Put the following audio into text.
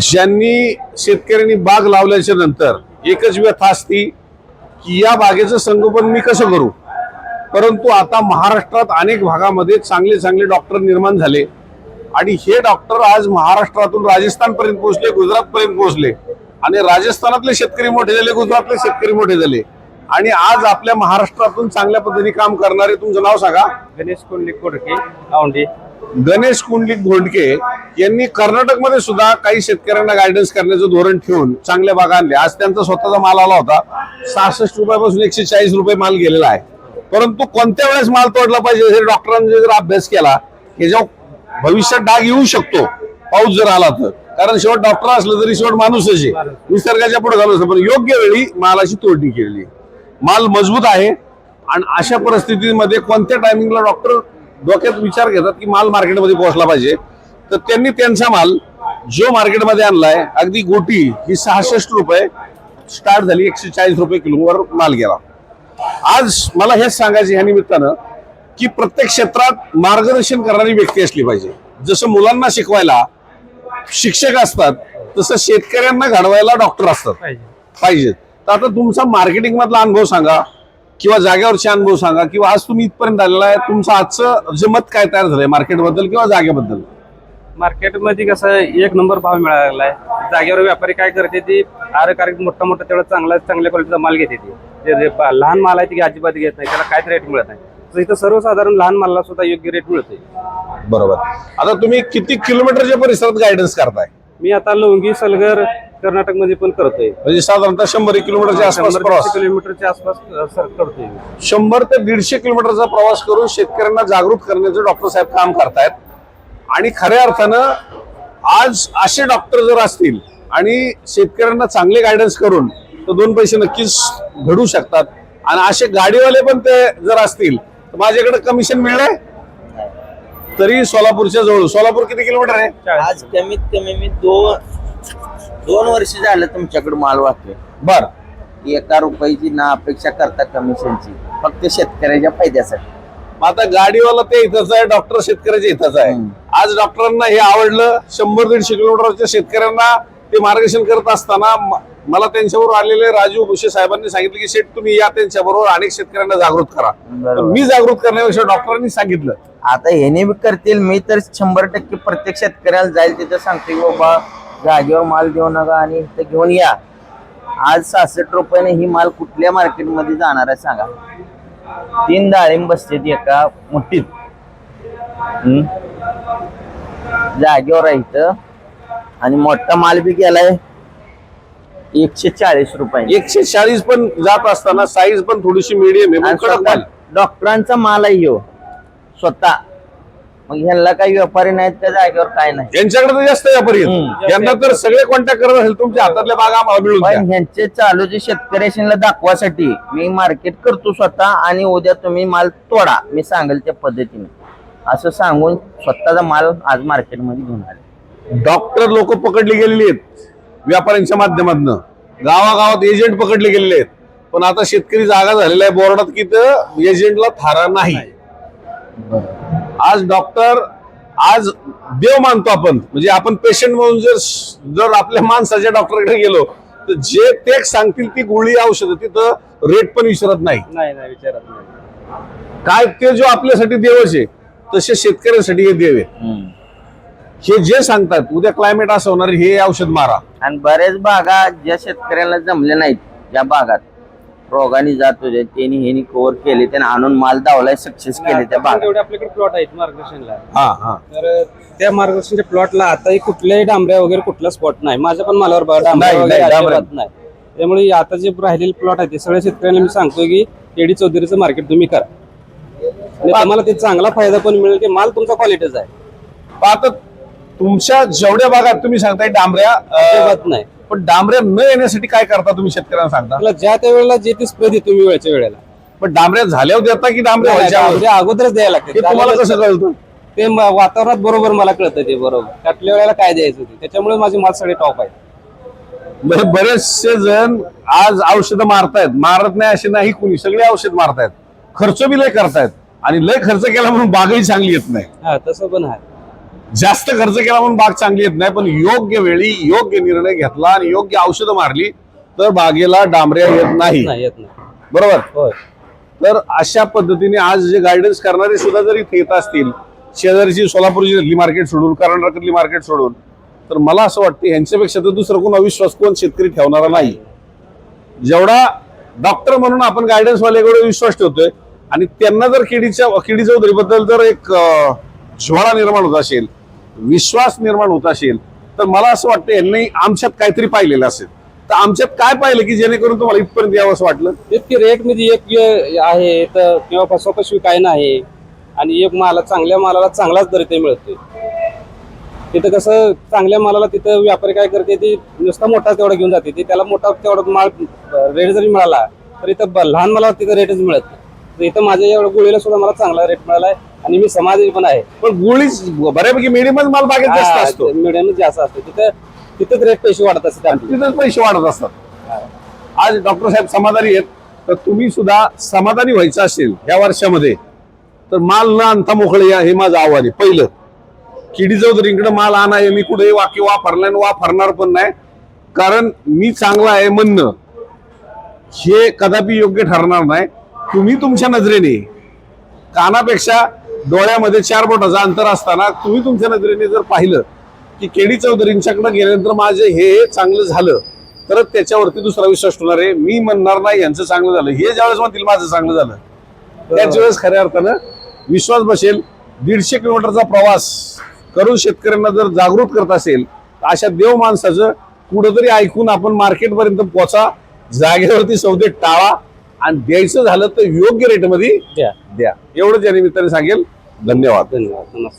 ज्यांनी शेतकऱ्यांनी बाग लावल्याच्या नंतर एकच व्यथा असती की या बागेचं संगोपन मी कसं करू? परंतु आता महाराष्ट्रात अनेक भागामध्ये चांगले चांगले डॉक्टर निर्माण झाले आणि हे डॉक्टर आज महाराष्ट्रातून राजस्थानपर्यंत पोहोचले गुजरातपर्यंत पोहोचले आणि राजस्थानातले शेतकरी मोठे झाले गुजरातले शेतकरी मोठे झाले. आणि आज आपल्या महाराष्ट्रातून चांगल्या पद्धतीने काम करणारे तुमचं नाव सांगा. गणेश कोंडली कोडके औंढे गणेश कुंडलिक घोंडके यांनी कर्नाटकमध्ये सुद्धा काही शेतकऱ्यांना गायडन्स करण्याचं धोरण ठेवून चांगल्या बागा आणल्या. आज त्यांचा स्वतःचा माल आला होता. सहासष्ट रुपयापासून एकशे चाळीस रुपये माल गेलेला आहे. परंतु कोणत्या वेळेस माल तोडला पाहिजे हे डॉक्टरांनी जर अभ्यास केला याच्यावर भविष्यात डाग येऊ शकतो. पाऊस जर आला तर. कारण शेवट डॉक्टर असलं तरी शेवट माणूसच आहे. निसर्गाच्या पुढे झालं असतं. पण योग्य वेळी मालाची तोडणी केलेली माल मजबूत आहे. आणि अशा परिस्थितीमध्ये कोणत्या टायमिंगला डॉक्टर डोक्यात विचार घेतात की माल मार्केटमध्ये पोहोचला पाहिजे. तर त्यांनी त्यांचा माल जो मार्केटमध्ये आणलाय अगदी गोटी ही सहासष्ट रुपये स्टार्ट झाली एकशे चाळीस रुपये किलोवर माल गेला. आज मला हेच सांगायचं ह्या निमित्तानं की प्रत्येक क्षेत्रात मार्गदर्शन करणारी व्यक्ती असली पाहिजे. जसं मुलांना शिकवायला शिक्षक असतात तसं शेतकऱ्यांना घडवायला डॉक्टर असतात. पाहिजे. पाहिजेत तर आता तुमचा मार्केटिंग मधला अनुभव सांगा. किंवा जागेवरचे अनुभव सांगा किंवा आज तुम्ही इथपर्यंत आलेला आहे तुमचं आजचं जे मत काय तयार झालंय मार्केटबद्दल किंवा जागेबद्दल? मार्केटमध्ये कसं एक नंबर भाव मिळायला लागलाय. जागेवर व्यापारी काय करते ती आर कारण मोठा मोठा तेवढा चांगला चांगल्या क्वालिटीचा माल घेते ती. जे लहान माल आहे ती अजिबात घेत नाही त्याला काहीच रेट मिळत नाही. तर इथं सर्वसाधारण लहान मालाला सुद्धा योग्य रेट मिळते बरोबर. आता तुम्ही किती किलोमीटरच्या परिसरात गायडन्स करताय? मी आता लवंगी सलगर कर्नाटकमध्ये पण करतोय. म्हणजे साधारणतः शंभर एक किलोमीटरच्या आसपास शंभर प्रवास. किलोमीटरच्या आसपास अ, सर करतोय. शंभर ते दीडशे किलोमीटरचा प्रवास करून शेतकऱ्यांना जागृत करण्याचं डॉक्टर साहेब काम करतायत. आणि खऱ्या अर्थानं आज असे डॉक्टर जर असतील आणि शेतकऱ्यांना चांगले गायडन्स करून तर दोन पैसे नक्कीच घडू शकतात. आणि असे गाडीवाले पण ते जर असतील तर माझ्याकडे कमिशन मिळलंय? तरी सोलापूरच्या जवळ. सोलापूर किती किलोमीटर आहे? आज कमीत कमी मी दोन दोन वर्ष झालं तुमच्याकडे माल वाहतोय. बर. एका रुपयाची ना अपेक्षा करता कमिशनची फक्त शेतकऱ्याच्या फायद्यासाठी. मग आता गाडीवाला ते इथंच आहे डॉक्टर शेतकऱ्याच्या इथंच आहे. आज डॉक्टरांना हे आवडलं शंभर दीडशे किलोमीटरच्या शेतकऱ्यांना ते मार्गदर्शन करत असताना म- मला त्यांच्याबरोबर आलेले राजू भुसे साहेबांनी सांगितलं की शेठ तुम्ही या त्यांच्या बरोबर अनेक शेतकऱ्यांना जागृत करा. बरोबर. मी जागृत करण्यापेक्षा डॉक्टरांनी सांगितलं. आता ह्याने बी करतील मी तर शंभर टक्के प्रत्येक शेतकऱ्याला जाईल तिथं सांगते की बाबा जागेवर माल देऊ नका आणि इथं घेऊन या. आज सहासष्ट रुपयाने ही माल कुठल्या मार्केटमध्ये जाणार आहे सांगा. तीन डाळिंब बसते एका मुठीत. हम्म. जागेवर आहे इथं. आणि मोठा माल बी गेलाय एकशे चाळीस रुपये एकशे चाळीस पण जात असताना साईज पण थोडीशी मिडियम आहे आणि मग कडक स्वतः माल. डॉक्टरांचा माल आहे ह्यो स्वतः. मग ह्यांना काही व्यापारी नाहीत त्या जागेवर काय नाही. यांच्याकडे तर जास्त व्यापारी आहेत. हम्म. यांना तर सगळे कॉन्टॅक्ट करत असेल तुमच्या हातातल्या बागा आम्हाला मिळून द्या. पण ह्यांचे चालू जे शेतकऱ्याशीला दाखवासाठी मी मार्केट करतो स्वतः आणि उद्या तुम्ही माल तोडा. मी सांगेल त्या पद्धतीने. असं सांगून स्वतःचा माल आज मार्केटमध्ये घेऊन आले. डॉक्टर लोक पकडली गेलेली आहेत व्यापाऱ्यांच्या माध्यमातून. गावागावात एजंट पकडले गेलेले आहेत. पण आता शेतकरी जागा झालेला आहे बोर्डात की तर एजंटला थारा नाही. आज डॉक्टर आज देव मानतो आपण. म्हणजे आपण पेशंट म्हणून जर जर आपल्या माणसाच्या डॉक्टरकडे गेलो तर जे ते सांगतील ती गोळी औषध तिथं रेट पण विसरत नाही. नाही नाही विचारत नाही. काय ते जो आपल्यासाठी देवच आहे तसे शेतकऱ्यांसाठी हे देव आहे हे जे सांगतात उद्या क्लायमेट असं होणार हे औषध मारा. आणि बरेच बागा ज्या शेतकऱ्याला जमल्या नाहीत ज्या भागात रोगाने जात होते त्यांनी ह्यांनी कव्हर केले त्यांनी आणून माल दावलाय सक्सेस केले त्या भागात. तेवढे आपल्याकडे प्लॉट आहेत मार्गदर्शनला. हा हा. तर त्या मार्गदर्शनच्या प्लॉटला आताही कुठल्याही डांबऱ्या वगैरे कुठला स्पॉट नाही. माझ्या पण मालावर बघा डांबऱ्या नाही, वगैरे नाही, डांबऱ्या. अजिबात नाही. त्यामुळे आता जे राहिलेले प्लॉट आहेत ते सगळ्या शेतकऱ्यांना मी सांगतोय की केडी चौधरीचं मार्केट तुम्ही करा. आणि तुम्हाला ते चांगला फायदा पण मिळेल की माल तुमचा क्वालिटीचा आहे. पण आता तुमच्या जेवढ्या भागात तुम्ही सांगताय डांबऱ्या अं, अजिबात नाही. पण डांबऱ्या न येण्यासाठी काय करता तुम्ही शेतकऱ्यांना सांगता? ज्या त्या वेळेला जे ती स्प्रे देतो मी वेळच्या वेळेला. पण डांबऱ्या झाल्यावर देता की डांबऱ्या व्हायच्या अगोदर? म्हणजे अगोदरच द्यायला हे तुम्हाला लागते कसं कळतं? ते म- वातावरणात बरोबर मला कळतं ते बरोबर. त्यातल्या वेळेला काय द्यायचं ते? त्याच्यामुळे माझे माल सगळे टॉप आहेत. बरे- बरेचसे जण आज औषधं मारतायत. मारत नाही असे नाही कुणी. सगळे औषध मारतायत. खर्च बी लय करतायत. आणि लय खर्च केला म्हणून बागही चांगली येत नाही. हा तसं पण आहे. जास्त खर्च केला म्हणून बाग चांगली येत नाही पण योग्य वेळी योग्य निर्णय घेतला आणि योग्य औषधं मारली तर बागेला डांबऱ्या येत नाही. नाही येत नाही. बरोबर? तर अशा पद्धतीने आज जे गायडन्स करणारे सुद्धा जरी इथे येत असतील शेजारची सोलापूरची मार्केट सोडून कर्नाटकातली मार्केट सोडून तर मला असं वाटतं यांच्यापेक्षा तर दुसरं कोण अविश्वास कोण शेतकरी ठेवणारा नाही. जेवढा डॉक्टर म्हणून आपण गायडन्स वाल्याकडे विश्वास ठेवतोय आणि त्यांना जर केडीच्या केडी चौधरीबद्दल जर एक ज्वाळा निर्माण होत असेल विश्वास निर्माण होत असेल तर मला असं वाटतं यांनी आमच्यात काहीतरी पाहिलेलं असेल. तर आमच्यात काय पाहिलं की जेणेकरून तुम्हाला इथपर्यंत यावं असं वाटलं? इतकी रेटमध्ये एक आहे तर किंवा फसवफसवी काय नाही. आणि एक माला चांगल्या मालाला चांगलाच दर ते मिळते तिथं कसं चांगल्या मालाला तिथं व्यापारी काय करते ती नुसता मोठा तेवढा घेऊन जाते. ती त्याला मोठा तेवढा माल रेट जरी मिळाला तर इथं ब- लहान मला तिथं रेटच मिळत तर इथं माझ्या एवढ्या गोळीला सुद्धा मला चांगला रेट मिळाला आहे आणि मी समाधी पण आहे. पण गोळीच बऱ्यापैकी मिडियमच माल बागेत जास्त असतो. मिडियम जास्त असतो. तिथं तिथंच रेट पैसे वाढत असतात. तिथेच पैसे वाढत असतात. आज डॉक्टर साहेब समाधानी आहेत तर तुम्ही सुद्धा समाधानी व्हायचं असेल या वर्षामध्ये तर माल न आणता मोकळे या हे माझं आव्हान आहे. पहिलं किडी चौधरीकडे माल आणा हे मी कुठेही वाक्य वापरलं आणि वापरणार पण नाही. कारण मी चांगला आहे म्हणणं हे कदापि योग्य ठरणार नाही. तुम्ही तुमच्या नजरेने कानापेक्षा डोळ्यामध्ये चार बोटाचं अंतर असताना तुम्ही तुमच्या नजरेने जर पाहिलं की केडी चौधरींच्याकडे गेल्यानंतर माझे हे चांगलं झालं तर त्याच्यावरती दुसरा विश्वास ठेवणार आहे. मी म्हणणार नाही यांचं चांगलं झालं. हे ज्यावेळेस म्हणतील माझं चांगलं झालं त्याच वेळेस खऱ्या अर्थानं विश्वास बसेल. दीडशे किलोमीटरचा प्रवास करून शेतकऱ्यांना जर जागृत करत असेल तर अशा देव माणसाचं कुठंतरी ऐकून आपण मार्केटपर्यंत पोचा जागेवरती सौदे टाळा. आणि द्यायचं झालं तर योग्य रेटमध्ये द्या. द्या. एवढंच या निमित्ताने सांगेल. धन्यवाद. धन्यवाद. नमस्कार.